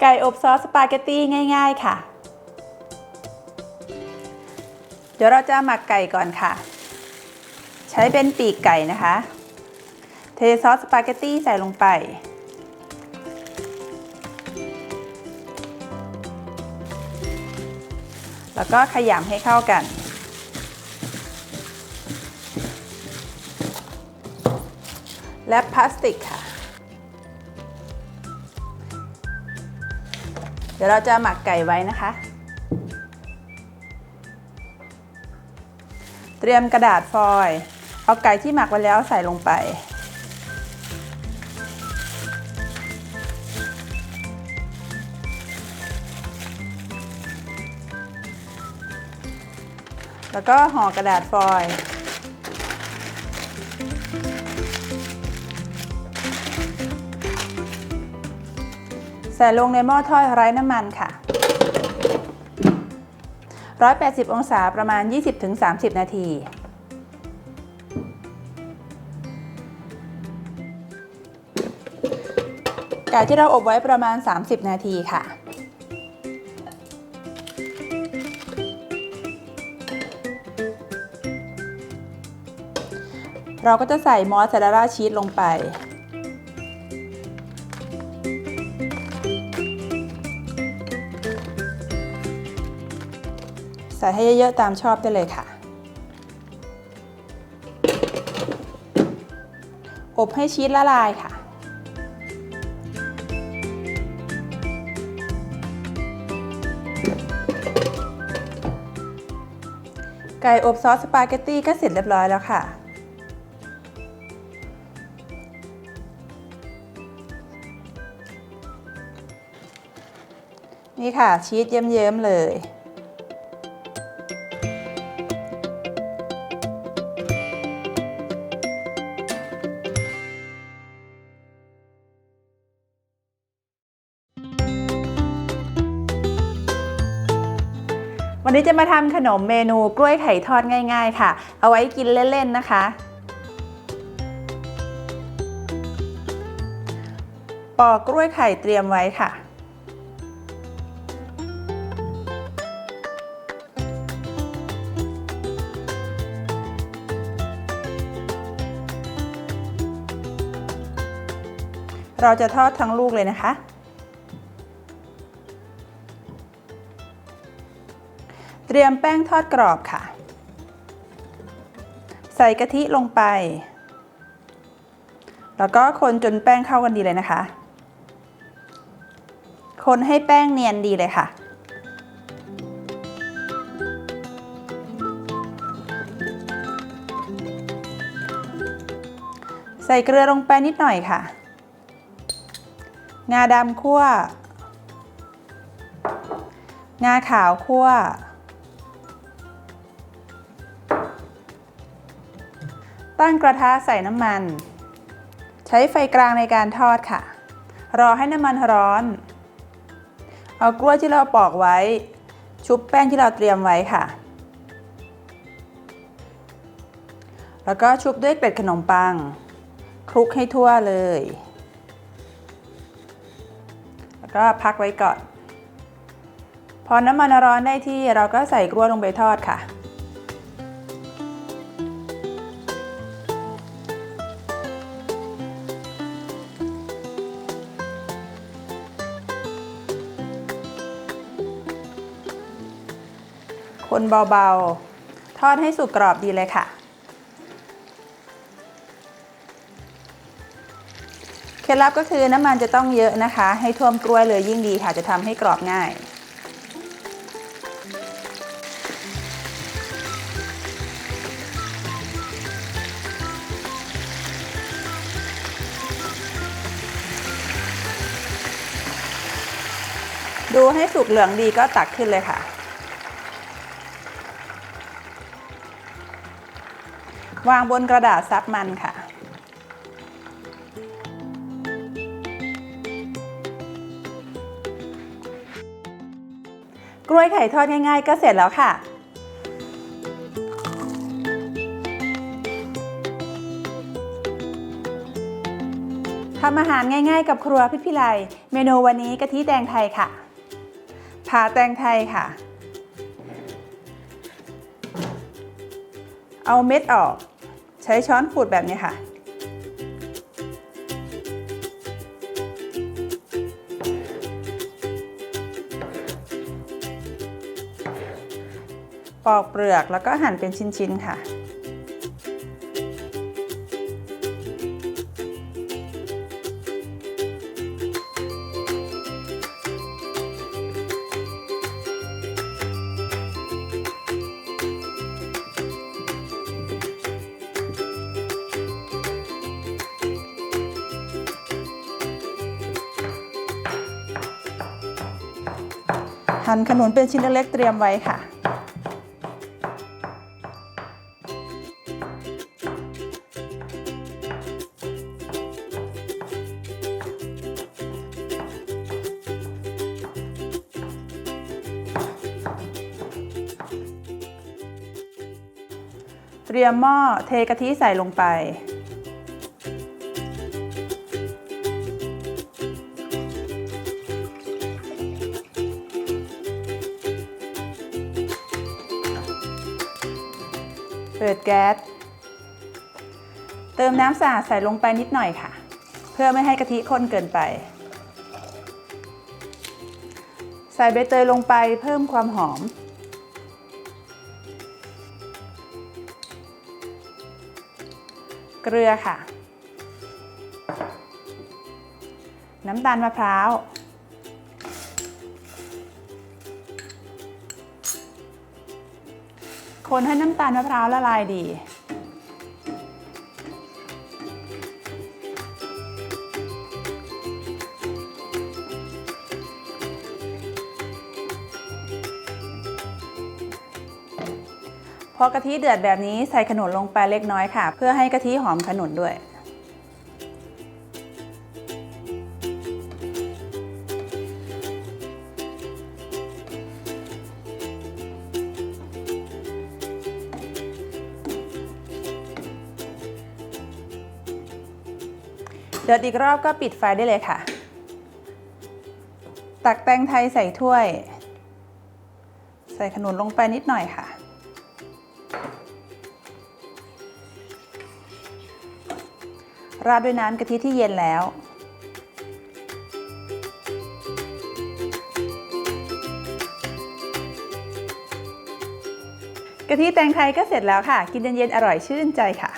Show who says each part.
Speaker 1: ไก่อบซอสสปาเกตตี้ง่ายๆค่ะ เดี๋ยวเราจะหมักไก่ก่อนค่ะ ใช้เป็นปีกไก่นะคะ เทซอสสปาเกตตี้ใส่ลงไป แล้วก็ขยำให้เข้ากันและพลาสติกค่ะ เดี๋ยวเราจะหมักไก่ไว้นะคะ เตรียมกระดาษฟอยล์เอาไก่ที่หมักไว้แล้วใส่ลงไป แล้วก็ห่อกระดาษฟอยล์ ใส่ลงในหม้อทอดไร้น้ำมันค่ะ 180 องศาประมาณ 20-30 นาที ไก่ที่เราอบไว้ประมาณ 30 นาทีค่ะ เราก็จะใส่มอสซาเรลล่าชีสลงไป ใส่ให้เยอะๆตามชอบได้เลยค่ะ อบให้ชีสละลายค่ะ ไก่อบซอสสปาเกตตี้ก็เสร็จเรียบร้อยแล้วค่ะนี่ค่ะชีสเยิ้มๆเลย วันนี้จะมาทำขนมเมนูกล้วยไข่ทอดง่าย ๆ ค่ะ เอาไว้กินเล่น ๆ นะคะ ปอกกล้วยไข่เตรียมไว้ค่ะ เราจะทอดทั้งลูกเลยนะคะ รียมแป้งทอดกรอบค่ะ ใส่กะทิลงไป แล้วก็คนจนแป้งเข้ากันดีเลยนะคะ คนให้แป้งเนียนดีเลยค่ะใส่เกลือลงไปนิดหน่อยค่ะ งาดำคั่ว งาขาวคั่ว ตั้งกระทะใส่น้ำมัน ใช้ไฟกลางในการทอดค่ะ รอให้น้ำมันร้อน เอากล้วยที่เราปอกไว้ ชุบแป้งที่เราเตรียมไว้ค่ะ แล้วก็ชุบด้วยเกล็ดขนมปัง คลุกให้ทั่วเลย แล้วก็พักไว้ก่อน พอน้ำมันร้อนได้ที่เราก็ใส่กล้วยลงไปทอดค่ะ คนเบาๆ ทอดให้สุกกรอบดีเลยค่ะ เคล็ดลับก็คือน้ำมันจะต้องเยอะนะคะ ให้ท่วมกล้วยเลยยิ่งดีค่ะ จะทำให้กรอบง่ายดูให้สุกเหลืองดีก็ตักขึ้นเลยค่ะ วางบนกระดาษซับมันค่ะ กล้วยไข่ทอดง่ายๆ ก็เสร็จแล้วค่ะทำอาหารง่ายๆ กับครัวพิพิไลเมนูวันนี้กะทิแตงไทยค่ะผ่าแตงไทยค่ะ เอาเม็ดออก ช้ช้อนขูดแบบนี้ค่ะ ปอกเปลือกแล้วก็หั่นเป็นชิ้นๆค่ะ หั่นขนุนเป็นชิ้นเล็กเตรียมไว้ค่ะ เตรียมหม้อเทกะทิใส่ลงไป เปิดแก๊ส เติมน้ำสะอาดใส่ลงไปนิดหน่อยค่ะ เพื่อไม่ให้กะทิข้นเกินไป ใส่ใบเตยลงไปเพิ่มความหอม เกลือค่ะ น้ำตาลมะพร้าว คนให้น้ำตาลมะพร้าวละลายดี พอกะทิเดือดแบบนี้ใส่ขนุนลงไปเล็กน้อยค่ะ เพื่อให้กะทิหอมขนุนด้วย เดือดอีกรอบก็ปิดไฟได้เลยค่ะ ตักแตงไทยใส่ถ้วย ใส่ขนุนลงไปนิดหน่อยค่ะ ราดด้วยน้ำกะทิที่เย็นแล้วกะทิแตงไทยก็เสร็จแล้วค่ะ กินเย็นๆอร่อยชื่นใจค่ะ